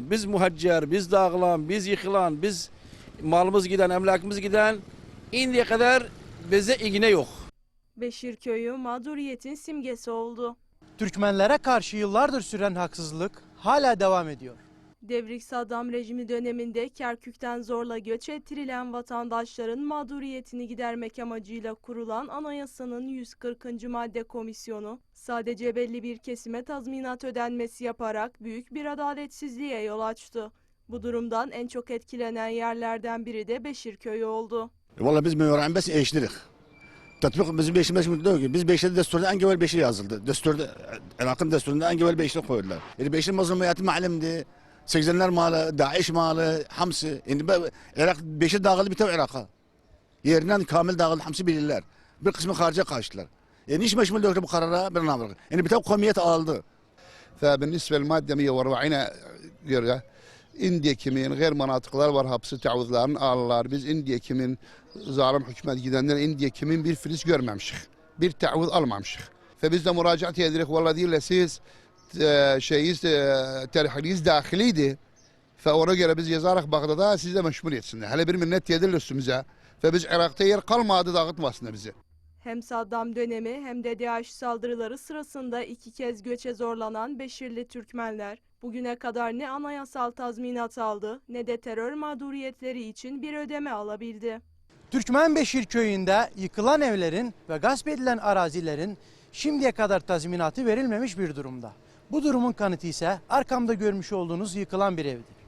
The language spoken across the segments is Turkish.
Biz muhacir, biz dağılan, biz yıkılan, biz malımız giden, emlakımız giden indiye kadar bize ilgine yok. Beşir Köyü mağduriyetin simgesi oldu. Türkmenlere karşı yıllardır süren haksızlık hala devam ediyor. Devrik Saddam rejimi döneminde Kerkük'ten zorla göç ettirilen vatandaşların mağduriyetini gidermek amacıyla kurulan anayasanın 140. madde komisyonu sadece belli bir kesime tazminat ödenmesi yaparak büyük bir adaletsizliğe yol açtı. Bu durumdan en çok etkilenen yerlerden biri de Beşirköy oldu. Vallahi biz memuran bes eşlirik. Tatbik bizim beşimiz şimdi diyor ki biz beşli desturda en evvel beşli yazıldı. Desturda Irak'ın desturunda en evvel beşli koydular. Yani beşli mazlumiyatı malimdi. 80'ler malı, Daesh malı, Hamsi. Yani ben- Irak beşi dağıldı biter Irak'a. Yerinden kamil dağıldı Hamsi bilirler. Bir kısmı harice kaçtılar. Yani iş meşmul döktü bu karara bir namır. Yani bir tek komiyet aldı. فبالنسبه للماده 140 göre Indiye kimin gayr mantıklar var hapsi tavuzların ağırlar. Biz Indiye kimin zalim hükümet gidenler Indiye kimin bir filiz görmemişik. Bir tavuz almamışık. Ve biz de müracaat edirik. Valla değil de siz e, şeyiz terhiliyiz dahiliydi. Ve ona göre biz yazarak Bağdat'a siz de meşmul etsinler. Hele bir minnet yedirler üstümüze. Ve biz Irak'ta yer kalmadı dağıtmasınlar bizi. Hem Saddam dönemi hem de DAEŞ saldırıları sırasında iki kez göçe zorlanan Beşirli Türkmenler bugüne kadar ne anayasal tazminat aldı ne de terör mağduriyetleri için bir ödeme alabildi. Türkmen Beşir köyünde yıkılan evlerin ve gasp edilen arazilerin şimdiye kadar tazminatı verilmemiş bir durumda. Bu durumun kanıtı ise arkamda görmüş olduğunuz yıkılan bir evdir.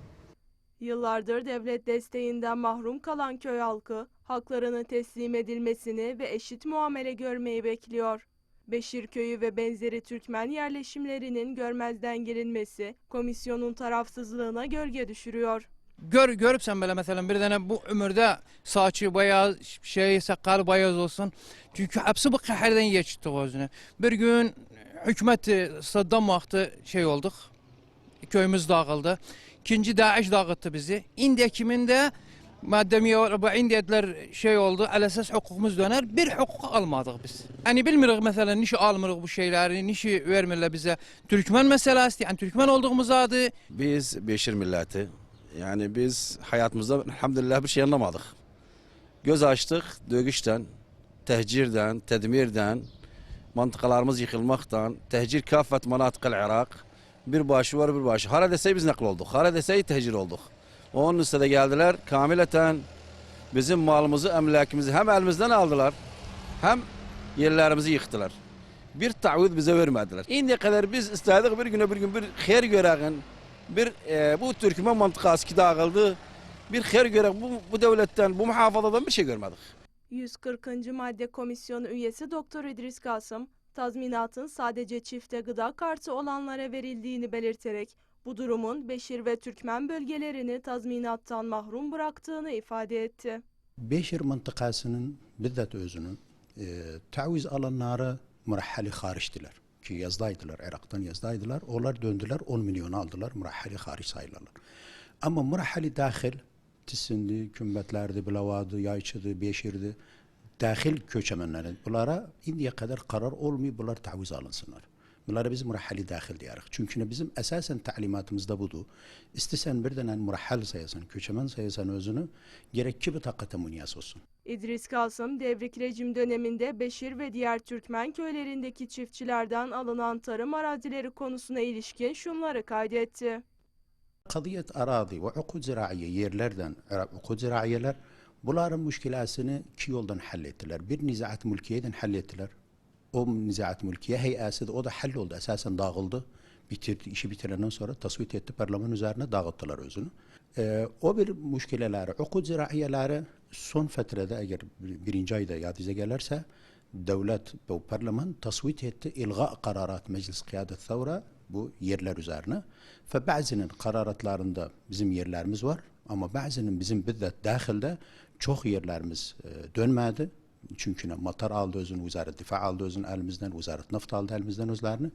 Yıllardır devlet desteğinden mahrum kalan köy halkı haklarını teslim edilmesini ve eşit muamele görmeyi bekliyor. Beşirköy'ü ve benzeri Türkmen yerleşimlerinin görmezden gelinmesi komisyonun tarafsızlığına gölge düşürüyor. Gör, görüp sen böyle mesela bir tane bu ömürde saçı beyaz şey sakal beyaz olsun. Çünkü hepsi bu kahirden geçti gözüne. Bir gün hükümet e, Saddam vakti şey olduk. Köyümüz dağıldı. İkinci Daesh dağıttı bizi. İndiye kiminde madde 40 dediler şey oldu. Al esas hukukumuz döner. Bir hukuk almadık biz. Hani bilmiyoruz mesela nişi almırıq bu şeyleri, nişi vermirler bize. Türkmen meselesi, yani Türkmen olduğumuz adı Biz Beşir milleti. Yani biz hayatımızda elhamdülillah bir şey anlamadık. Göz açtık dövüşten, tehcirden, tedmirden, mantıkalarımız yıkılmaktan, tehcir kafet manatıkal Irak. Bir başı var bir başı. Hara desey biz nakl olduk. Hara desey tehcir olduk. Onun üstüne geldiler. Kamileten bizim malımızı, emlakimizi hem elimizden aldılar hem yerlerimizi yıktılar. Bir taahhüt bize vermediler. Indiye kadar biz istedik bir güne bir gün bir her göreğin bir e, bu Türkmen mantıkası ki dağıldı. Bir her görek bu, bu devletten, bu muhafazadan bir şey görmedik. 140. madde komisyonu üyesi Doktor İdris Kasım, tazminatın sadece çifte gıda kartı olanlara verildiğini belirterek bu durumun Beşir ve Türkmen bölgelerini tazminattan mahrum bıraktığını ifade etti. Beşir mıntıkasının bizzat özünün e, taviz alanları mürahhali hariçtiler. Ki yazdaydılar, Irak'tan yazdaydılar. Onlar döndüler 10 milyon aldılar, mürahhali hariç sayılırlar. Ama mürahhali dahil, Tisindi, Kümbetlerdi, Bilavadı, Yayçıdı, Beşirdi, dahil köçemenlerin bunlara indiye kadar karar olmuyor, bunlar taviz alınsınlar. Bunlara biz mürahhali dahil diyarıq. Çünkü bizim esasen talimatımızda budur. İstesen bir denen mürahhal sayasan, köçemen sayasan özünü, gerek ki bir takata munyas olsun. İdris Kasım, devrik rejim döneminde Beşir ve diğer Türkmen köylerindeki çiftçilerden alınan tarım arazileri konusuna ilişkin şunları kaydetti. Kadiyet arazi ve ukud ziraiye yerlerden, ukud ziraiyeler bunların müşkilasını iki yoldan hallettiler. Bir nizaat mülkiyeden hallettiler. O nizaat mülkiye heyası da o da halloldu. Esasen dağıldı. Bitirdi, işi bitirenden sonra tasvit etti parlaman üzerine dağıttılar özünü. Ee, o bir müşkileleri, ukud ziraiyeleri son fetrede eğer bir- birinci ayda yadize gelirse devlet ve parlaman tasvit etti ilga kararat meclis kıyadet thawra bu yerler üzerine. Ve bazının kararatlarında bizim yerlerimiz var ama bazının bizim bizzat dahilde çok yerlerimiz e, dönmedi. Çünkü matar aldı özünü, Wizaret Difa aldı özünü elimizden, Wizaret Neft aldı elimizden özlerini.